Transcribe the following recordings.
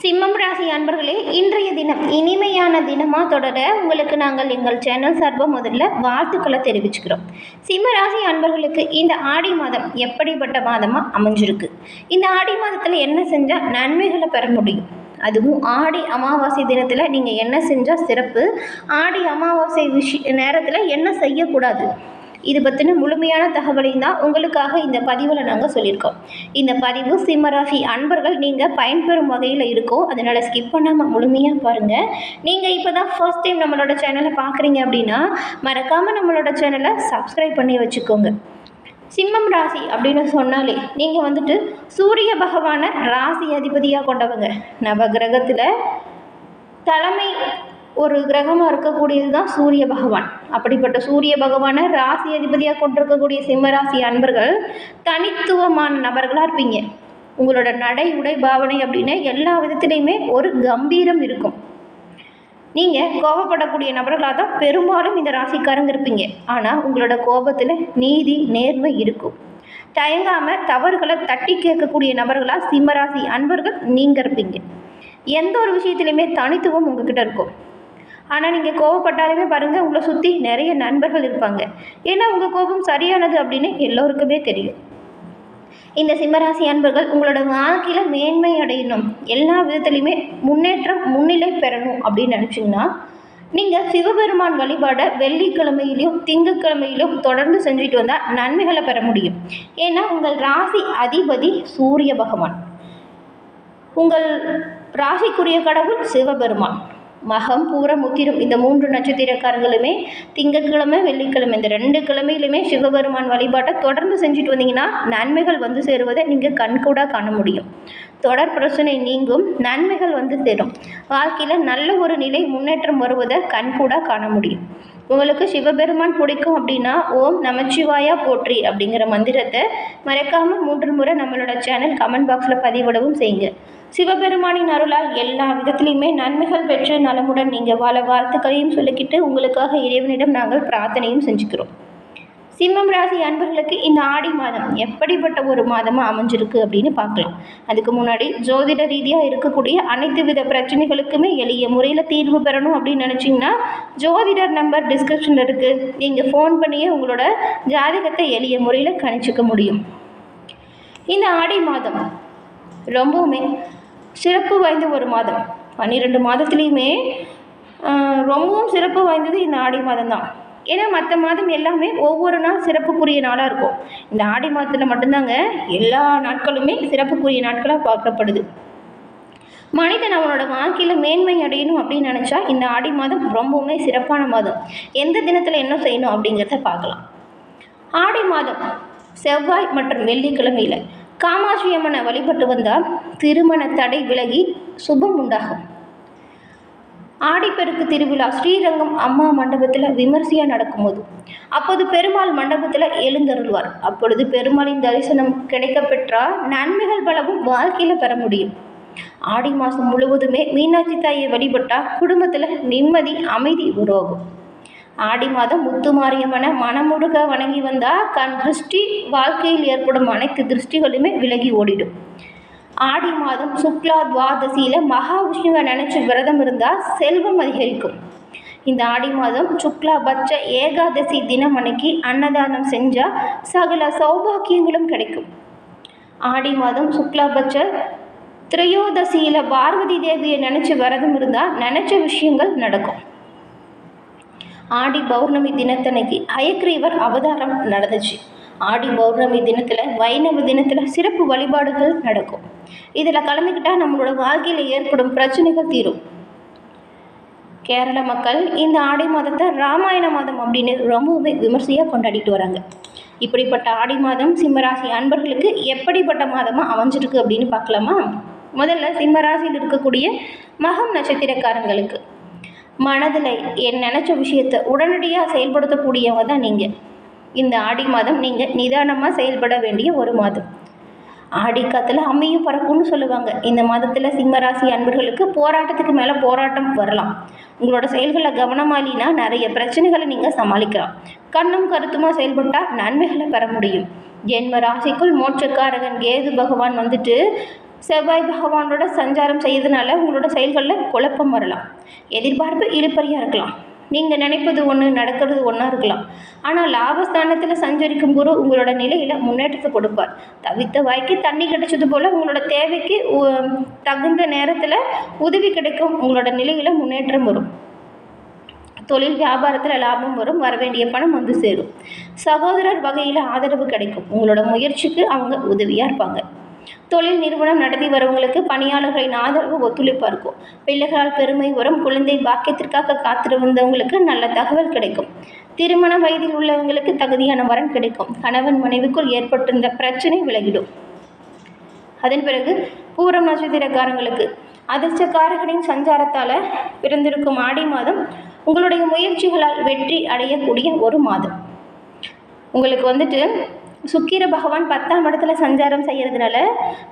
சிம்மம் ராசி அன்பர்களே இன்றைய தினம் இனிமையான தினமாக தொடர உங்களுக்கு நாங்கள் எங்கள் சேனல் சார்பாக முதல்ல வாழ்த்துக்களை தெரிவிச்சுக்கிறோம். சிம்ம ராசி அன்பர்களுக்கு இந்த ஆடி மாதம் எப்படிப்பட்ட மாதமாக அமைஞ்சிருக்கு? இந்த ஆடி மாதத்தில் என்ன செஞ்சால் நன்மைகளை பெற முடியும்? அதுவும் ஆடி அமாவாசை தினத்தில் நீங்கள் என்ன செஞ்சால் சிறப்பு? ஆடி அமாவாசை விஷய நேரத்தில் என்ன செய்யக்கூடாது? இது பற்றின முழுமையான தகவலையும் தான் உங்களுக்காக இந்த பதிவில் நாங்கள் சொல்லியிருக்கோம். இந்த பதிவு சிம்மராசி அன்பர்கள் நீங்கள் பயன்பெறும் வகையில் இருக்கும் அதனால் ஸ்கிப் பண்ணாமல் முழுமையாக பாருங்கள் நீங்கள் இப்போ தான் ஃபர்ஸ்ட் டைம் நம்மளோட சேனலை பார்க்குறீங்க அப்படின்னா மறக்காமல் நம்மளோட சேனலை சப்ஸ்கிரைப் பண்ணி வச்சுக்கோங்க. சிம்மம் ராசி அப்படின்னு சொன்னாலே நீங்கள் வந்துட்டு சூரிய பகவானை ராசி அதிபதியாக கொண்டவங்க. நவகிரகத்தில் தலைமை ஒரு கிரகமாக இருக்கக்கூடியது தான் சூரிய பகவான். அப்படிப்பட்ட சூரிய பகவானை ராசி அதிபதியாக கொண்டிருக்கக்கூடிய சிம்மராசி அன்பர்கள் தனித்துவமான நபர்களாக இருப்பீங்க. உங்களோட நடை உடை பாவனை அப்படின்னு எல்லா விதத்துலேயுமே ஒரு கம்பீரம் இருக்கும். நீங்கள் கோபப்படக்கூடிய நபர்களாக தான் பெரும்பாலும் இந்த ராசிக்காரங்க இருப்பீங்க. ஆனால் உங்களோட கோபத்தில் நீதி நேர்மை இருக்கும். தயங்காமல் தவறுகளை தட்டி கேட்கக்கூடிய நபர்களாக சிம்மராசி அன்பர்கள் நீங்கள் இருப்பீங்க. எந்த ஒரு விஷயத்துலையுமே தனித்துவம் உங்ககிட்ட இருக்கும். ஆனால் நீங்கள் கோவப்பட்டாலுமே பாருங்கள் உங்களை சுற்றி நிறைய நண்பர்கள் இருப்பாங்க. ஏன்னா உங்கள் கோபம் சரியானது அப்படின்னு எல்லோருக்குமே தெரியும். இந்த சிம்மராசி அன்பர்கள் உங்களோட வாழ்க்கையில் மேன்மை அடையணும். எல்லா விதத்துலையுமே முன்னேற்றம் முன்னிலை பெறணும் அப்படின்னு நினச்சிங்கன்னா நீங்கள் சிவபெருமான் வழிபாடை வெள்ளிக்கிழமையிலும் திங்கக்கிழமையிலும் தொடர்ந்து செஞ்சுட்டு வந்தால் நன்மைகளை பெற முடியும். ஏன்னா உங்கள் ராசி அதிபதி சூரிய பகவான். உங்கள் ராசிக்குரிய கடவுள் சிவபெருமான். மகம் பூரம் உத்திரம் இந்த மூன்று நட்சத்திரக்காரங்களுமே திங்கட்கிழமை வெள்ளிக்கிழமை இந்த ரெண்டு கிழமையிலுமே சிவபெருமான் வழிபாட்டை தொடர்ந்து செஞ்சுட்டு வந்தீங்கன்னா நன்மைகள் வந்து சேருவதை நீங்கள் கண்கூடாக காண முடியும். தொடர் பிரச்சனை நீங்கும் நன்மைகள் வந்து சேரும். வாழ்க்கையில் நல்ல ஒரு நிலை முன்னேற்றம் வருவதை கண்கூடாக காண முடியும். உங்களுக்கு சிவபெருமான் பிடிக்கும் அப்படின்னா ஓம் நமச்சிவாயா போற்றி அப்படிங்கிற மந்திரத்தை மறக்காமல் மூன்று முறை நம்மளோட சேனல் கமெண்ட் பாக்ஸில் பதிவிடவும் செய்யுங்க. சிவபெருமானின் அருளால் எல்லா விதத்திலையுமே நன்மைகள் பெற்ற நலமுடன் நீங்கள் வாழ வாழ்த்துக்களையும் சொல்லிக்கிட்டு உங்களுக்காக இறைவனிடம் நாங்கள் பிரார்த்தனையும் செஞ்சுக்கிறோம். சிம்மம் ராசி அன்பர்களுக்கு இந்த ஆடி மாதம் எப்படிப்பட்ட ஒரு மாதமாக அமைஞ்சிருக்கு அப்படின்னு பார்க்கலாம். அதுக்கு முன்னாடி ஜோதிட ரீதியாக இருக்கக்கூடிய அனைத்து வித பிரச்சனைகளுக்குமே எளிய முறையில் தீர்வு பெறணும் அப்படின்னு நினச்சிங்கன்னா ஜோதிடர் நம்பர் டிஸ்கிரிப்ஷனில் இருக்குது நீங்கள் ஃபோன் பண்ணியே உங்களோட ஜாதகத்தை எளிய முறையில் கணிச்சிக்க முடியும். இந்த ஆடி மாதம் ரொம்பவுமே சிறப்பு வாய்ந்த ஒரு மாதம். பன்னிரெண்டு மாதத்துலேயுமே ரொம்பவும் சிறப்பு வாய்ந்தது இந்த ஆடி மாதம் தான் ஏன்னா மற்ற மாதம் எல்லாமே ஒவ்வொரு நாள் சிறப்புக்குரிய நாளாக இருக்கும். இந்த ஆடி மாதத்தில் மட்டும்தாங்க எல்லா நாட்களுமே சிறப்புக்குரிய நாட்களாக பார்க்கப்படுது. மனிதன் அவனோட வாழ்க்கையில் மேன்மை அடையணும் அப்படின்னு நினச்சா இந்த ஆடி மாதம் ரொம்பவுமே சிறப்பான மாதம். எந்த தினத்தில் என்ன செய்யணும் அப்படிங்கிறத பார்க்கலாம். ஆடி மாதம் செவ்வாய் மற்றும் வெள்ளிக்கிழமையில் காமாட்சி அம்மனை வழிபட்டு வந்தால் திருமண தடை விலகி சுபம் உண்டாகும். ஆடிப்பெருக்கு திருவிழா ஸ்ரீரங்கம் அம்மா மண்டபத்தில் விமர்சையாக நடக்கும்போது அப்போது பெருமாள் மண்டபத்தில் எழுந்தருள்வார். அப்பொழுது பெருமாளின் தரிசனம் கிடைக்கப்பெற்றால் நன்மைகள் பலவும் வாழ்க்கையில் பெற முடியும். ஆடி மாதம் முழுவதுமே மீனாட்சி தாயை வழிபட்டால் குடும்பத்தில் நிம்மதி அமைதி உருவாகும். ஆடி மாதம் முத்து மாரியம்மனை மனமுருக வணங்கி வந்தால் கண் திருஷ்டி வாழ்க்கையில் ஏற்படும் அனைத்து திருஷ்டிகளுமே விலகி ஓடிடும். ஆடி மாதம் சுக்லா துவாதசியில் மகாவிஷ்ணுவை நினச்சி விரதம் இருந்தால் செல்வம் அதிகரிக்கும். இந்த ஆடி மாதம் சுக்லா பட்ச ஏகாதசி தினம் அன்னைக்கு அன்னதானம் செஞ்சால் சகல சௌபாக்கியங்களும் கிடைக்கும். ஆடி மாதம் சுக்லா பட்ச திரையோதசியில் பார்வதி தேவியை நினச்சி விரதம் இருந்தால் நினச்ச விஷயங்கள் நடக்கும். ஆடி பௌர்ணமி தினத்தன்னைக்கு அயக்ரீவர் அவதாரம் நடந்துச்சு. ஆடி பௌர்ணமி தினத்தில் வைணவ தினத்தில் சிறப்பு வழிபாடுகள் நடக்கும். இதில் கலந்துக்கிட்டால் நம்மளோட வாழ்க்கையில் ஏற்படும் பிரச்சனைகள் தீரும். கேரள மக்கள் இந்த ஆடி மாதத்தை ராமாயண மாதம் அப்படின்னு ரொம்பவுமே விமர்சையாக கொண்டாடிட்டு வராங்க. இப்படிப்பட்ட ஆடி மாதம் சிம்மராசி அன்பர்களுக்கு எப்படிப்பட்ட மாதமாக அமைஞ்சிருக்கு அப்படின்னு பார்க்கலாமா? முதல்ல சிம்மராசியில் இருக்கக்கூடிய மகம் நட்சத்திரக்காரங்களுக்கு. மனதில் என் நினச்ச விஷயத்தை உடனடியாக செயல்படுத்தக்கூடியவங்க தான் நீங்கள் இந்த ஆடி மாதம் நீங்கள் நிதானமாக செயல்பட வேண்டிய ஒரு மாதம். ஆடிக்காத்தில் அம்மையும் பறக்கும்னு சொல்லுவாங்க. இந்த மாதத்தில் சிம்மராசி அன்பர்களுக்கு போராட்டத்துக்கு மேலே போராட்டம் வரலாம். உங்களோட செயல்களை கவனமாலினா நிறைய பிரச்சனைகளை நீங்கள் சமாளிக்கலாம். கண்ணும் கருத்துமாக செயல்பட்டால் நன்மைகளை பெற முடியும். ஜென்ம ராசிக்குள் மோட்சக்காரகன் கேது பகவான் வந்துட்டு செவ்வாய் பகவானோட சஞ்சாரம் செய்யறதுனால உங்களோட செயல்களில் குழப்பம் வரலாம். எதிர்பார்ப்பு இழுப்பறியாக இருக்கலாம். நீங்கள் நினைப்பது ஒன்று நடக்கிறது ஒன்றா இருக்கலாம். ஆனால் லாபஸ்தானத்தில் சஞ்சரிக்கும் குரு உங்களோட நிலையில் முன்னேற்றத்தை கொடுப்பார். தவித்த வாய்க்கு தண்ணி கிடைச்சது போல் உங்களோட தேவைக்கு உ- தகுந்த நேரத்தில் உதவி கிடைக்கும். உங்களோட நிலையில் முன்னேற்றம் வரும். தொழில் வியாபாரத்தில் லாபம் வரும். வர வேண்டிய பணம் வந்து சேரும். சகோதரர் வகையில் ஆதரவு கிடைக்கும். உங்களோட முயற்சிக்கு அவங்க உதவியாக இருப்பாங்க. தொழில் நிறுவனம் நடத்தி வரவங்களுக்கு பணியாளர்களின் ஆதரவு ஒத்துழைப்பாக இருக்கும். பிள்ளைகளால் பெருமை வரும். குழந்தை பாக்கியத்திற்காக காத்திரு வந்தவங்களுக்கு நல்ல தகவல் கிடைக்கும். திருமண வயதில் உள்ளவங்களுக்கு தகுதியான வரன் கிடைக்கும். கணவன் மனைவிக்குள் ஏற்பட்டிருந்த பிரச்சனை விலகிடும். அதன் பிறகு பூரம் நட்சத்திரக்காரங்களுக்கு அதிர்ஷ்டக்காரர்களின் சஞ்சாரத்தால் பிறந்திருக்கும் ஆடி மாதம் உங்களுடைய முயற்சிகளால் வெற்றி அடையக்கூடிய ஒரு மாதம். உங்களுக்கு வந்துட்டு சுக்கிர பகவான் பத்தாம் இடத்துல சஞ்சாரம் செய்கிறதுனால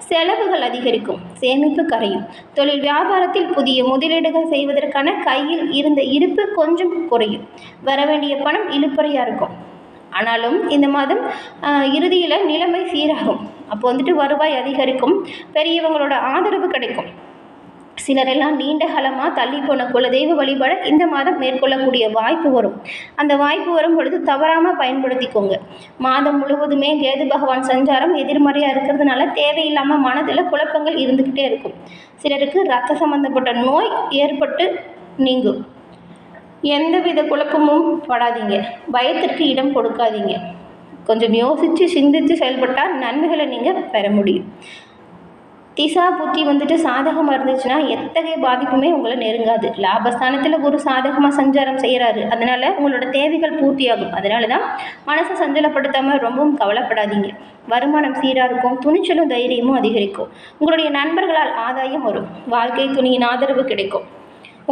செலவுகள் அதிகரிக்கும் சேமிப்பு கரையும். தொழில் வியாபாரத்தில் புதிய முதலீடுகள் செய்வதற்கான கையில் இருந்த இருப்பு கொஞ்சம் குறையும். வர வேண்டிய பணம் இழுப்பறையாக இருக்கும். ஆனாலும் இந்த மாதம் இறுதியில் நிலைமை சீராகும். அப்போ வந்துட்டு வருவாய் அதிகரிக்கும் பெரியவங்களோட ஆதரவு கிடைக்கும். சிலரெல்லாம் நீண்ட காலமாக தள்ளி போன குலதெய்வ வழிபாடு இந்த மாதம் மேற்கொள்ளக்கூடிய வாய்ப்பு வரும். அந்த வாய்ப்பு வரும் பொழுது தவறாமல் பயன்படுத்திக்கோங்க. மாதம் முழுவதுமே கேது பகவான் சஞ்சாரம் எதிர்மறையாக இருக்கிறதுனால தேவையில்லாமல் மனதில் குழப்பங்கள் இருந்துக்கிட்டே இருக்கும். சிலருக்கு ரத்த சம்பந்தப்பட்ட நோய் ஏற்பட்டு நீங்கும். எந்தவித குழப்பமும் படாதீங்க. பயத்திற்கு இடம் கொடுக்காதீங்க. கொஞ்சம் யோசித்து சிந்தித்து செயல்பட்டால் நன்மைகளை நீங்கள் பெற முடியும். திசா புத்தி வந்துட்டு சாதகமாக இருந்துச்சுன்னா எத்தகைய பாதிப்புமே உங்களை நெருங்காது. லாபஸ்தானத்தில் குரு சாதகமாக சஞ்சாரம் செய்கிறாரு அதனால் உங்களோட தேவைகள் பூர்த்தியாகும். அதனால தான் மனசை சஞ்சலப்படுத்தாமல் ரொம்பவும் கவலைப்படாதீங்க. வருமானம் சீராக இருக்கும். துணிச்சலும் தைரியமும் அதிகரிக்கும். உங்களுடைய நண்பர்களால் ஆதாயம் வரும். வாழ்க்கை துணியின் ஆதரவு கிடைக்கும்.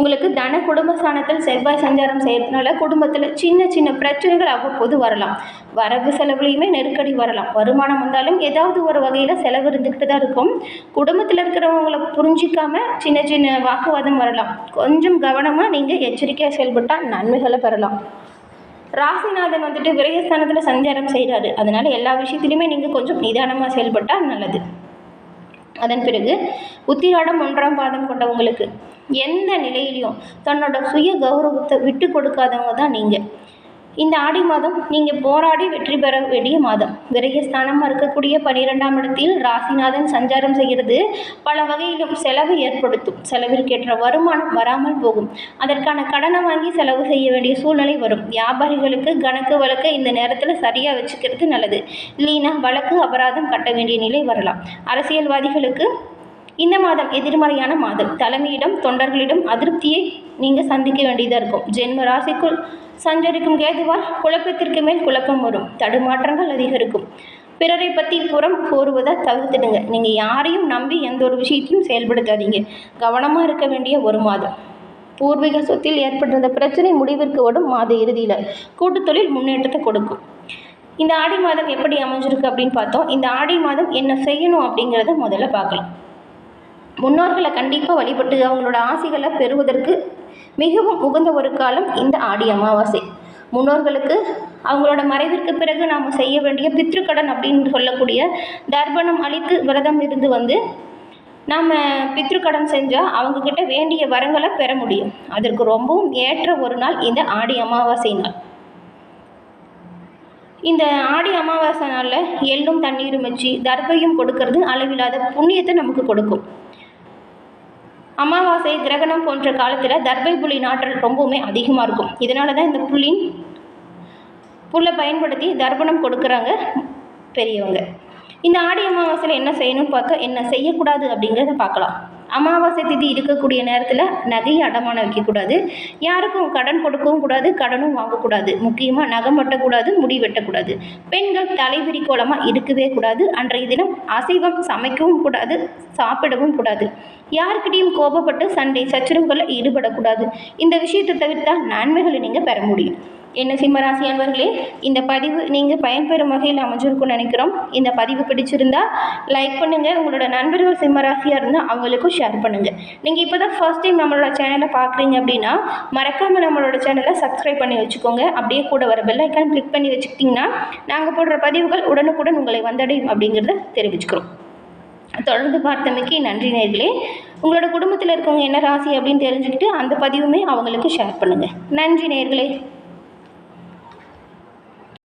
உங்களுக்கு தன குடும்ப ஸ்தானத்தில் செவ்வாய் சஞ்சாரம் செய்யறதுனால குடும்பத்தில் சின்ன சின்ன பிரச்சனைகள் அவ்வப்போது வரலாம். வரவு செலவுலையுமே நெருக்கடி வரலாம். வருமானம் வந்தாலும் ஏதாவது ஒரு வகையில் செலவு இருந்துக்கிட்டு தான் இருக்கும். குடும்பத்தில் இருக்கிறவங்கள புரிஞ்சிக்காம சின்ன சின்ன வாக்குவாதம் வரலாம். கொஞ்சம் கவனமாக நீங்கள் எச்சரிக்கையாக செயல்பட்டால் நன்மைகளை பெறலாம். ராசிநாதன் வந்துட்டு விரயஸ்தானத்தில் சஞ்சாரம் செய்கிறாரு அதனால் எல்லா விஷயத்துலையுமே நீங்கள் கொஞ்சம் நிதானமாக செயல்பட்டால் நல்லது. அதன் பிறகு உத்திராடம் ஒன்றாம் பாதம் கொண்டவங்களுக்கு எந்த நிலையிலையும் தன்னோட சுய கௌரவத்தை விட்டு கொடுக்காதவங்க தான் நீங்கள் இந்த ஆடி மாதம் நீங்கள் போராடி வெற்றி பெற வேண்டிய மாதம். விரயஸ்தானமாக இருக்கக்கூடிய பன்னிரெண்டாம் இடத்தில் ராசிநாதன் சஞ்சாரம் செய்கிறது. பல வகையிலும் செலவு ஏற்படுத்தும். செலவிற்கேற்ற வருமானம் வராமல் போகும். அதற்கான கடனை வாங்கி செலவு செய்ய வேண்டிய சூழ்நிலை வரும். வியாபாரிகளுக்கு கணக்கு வழக்கு இந்த நேரத்தில் சரியாக வச்சுக்கிறது நல்லது. இல்லைன்னா வழக்கு அபராதம் கட்ட வேண்டிய நிலை வரலாம். அரசியல்வாதிகளுக்கு இந்த மாதம் எதிர்மறையான மாதம். தலைமையிடம் தொண்டர்களிடம் அதிருப்தியை நீங்கள் சந்திக்க வேண்டியதாக இருக்கும். ஜென்ம ராசிக்குள் சஞ்சரிக்கும் கேதுவால் குழப்பத்திற்கு மேல் குழப்பம் வரும். தடுமாற்றங்கள் அதிகரிக்கும். பிறரை பற்றி புறம் கூறுவதை தவிர்த்துடுங்க. நீங்கள் யாரையும் நம்பி எந்த ஒரு விஷயத்தையும் செயல்படுத்தாதீங்க. கவனமாக இருக்க வேண்டிய ஒரு மாதம். பூர்வீக சொத்தில் ஏற்பட்டிருந்த பிரச்சனை முடிவிற்கு வரும் மாத இறுதியில் கூட்டுத்தொழில் முன்னேற்றத்தை கொடுக்கும். இந்த ஆடி மாதம் எப்படி அமைஞ்சிருக்கு அப்படின்னு பார்த்தோம். இந்த ஆடி மாதம் என்ன செய்யணும் அப்படிங்கிறத முதல்ல பார்க்கலாம். முன்னோர்களை கண்டிப்பாக வழிபட்டு அவங்களோட ஆசைகளை பெறுவதற்கு மிகவும் உகந்த ஒரு காலம் இந்த ஆடி அமாவாசை. முன்னோர்களுக்கு அவங்களோட மறைவிற்கு பிறகு நாம் செய்ய வேண்டிய பித்ருக்கடன் அப்படின்னு சொல்லக்கூடிய தர்ப்பணம் அளித்து விரதம் இருந்து வந்து நாம் பித்ருக்கடன் செஞ்சால் அவங்கக்கிட்ட வேண்டிய வரங்களை பெற முடியும். அதற்கு ரொம்பவும் ஏற்ற ஒரு நாள் இந்த ஆடி அமாவாசை நாள். இந்த ஆடி அமாவாசை நாளில் எள்ளும் தண்ணீரும் வச்சு தர்பையும் கொடுக்கறது அளவில்லாத புண்ணியத்தை நமக்கு கொடுக்கும். அமாவாசை கிரகணம் போன்ற காலத்தில் தர்பை புலி நாற்றல் ரொம்பவுமே அதிகமாக இருக்கும். இதனால தான் இந்த புள்ளின் புல்லை பயன்படுத்தி தர்ப்பணம் கொடுக்குறாங்க பெரியவங்க. இந்த ஆடி அமாவாசையில் என்ன செய்யணும்னு பார்க்க என்ன செய்யக்கூடாது அப்படிங்கிறத பார்க்கலாம் அமாவாசை திதி இருக்கக்கூடிய நேரத்தில் நகையை அடமானம் வைக்கக்கூடாது. யாருக்கும் கடன் கொடுக்கவும் கூடாது கடனும் வாங்கக்கூடாது. முக்கியமாக நகம் வெட்டக்கூடாது முடி வெட்டக்கூடாது. பெண்கள் தலைவிரி கோலமாக இருக்கவே கூடாது. அன்றைய தினம் அசைவம் சமைக்கவும் கூடாது சாப்பிடவும் கூடாது. யாருக்கிட்டையும் கோபப்பட்டு சண்டை சச்சரவுகளில் ஈடுபடக்கூடாது. இந்த விஷயத்தை தவிர்த்தால் நன்மைகளை நீங்கள் பெற முடியும். என்ன சிம்மராசி அன்பர்களே இந்த பதிவு நீங்கள் பயன்பெறும் வகையில் அமைஞ்சிருக்கும்னு நினைக்கிறோம். இந்த பதிவு பிடிச்சிருந்தா லைக் பண்ணுங்கள் உங்களோட நண்பர்கள் சிம்மராசியாக இருந்தால் அவங்களுக்கும் ஷேர் பண்ணுங்கள் நீங்கள் இப்போ தான் ஃபர்ஸ்ட் டைம் நம்மளோட சேனலை பார்க்குறீங்க அப்படின்னா மறக்காமல் நம்மளோட சேனலை சப்ஸ்கிரைப் பண்ணி வச்சுக்கோங்க. அப்படியே கூட வர பெல் ஐக்கான் கிளிக் பண்ணி வச்சுக்கிட்டிங்கன்னா நாங்கள் போடுற பதிவுகள் உடனுக்குடன் உங்களை வந்தடையும் அப்படிங்கிறத தெரிவிச்சுக்கிறோம். தொடர்ந்து பார்த்தமைக்கு நன்றி நேர்களே. உங்களோட குடும்பத்தில் இருக்கவங்க என்ன ராசி அப்படின்னு தெரிஞ்சுக்கிட்டு அந்த பதிவுமே அவங்களுக்கு ஷேர் பண்ணுங்கள் நன்றி நேர்களே.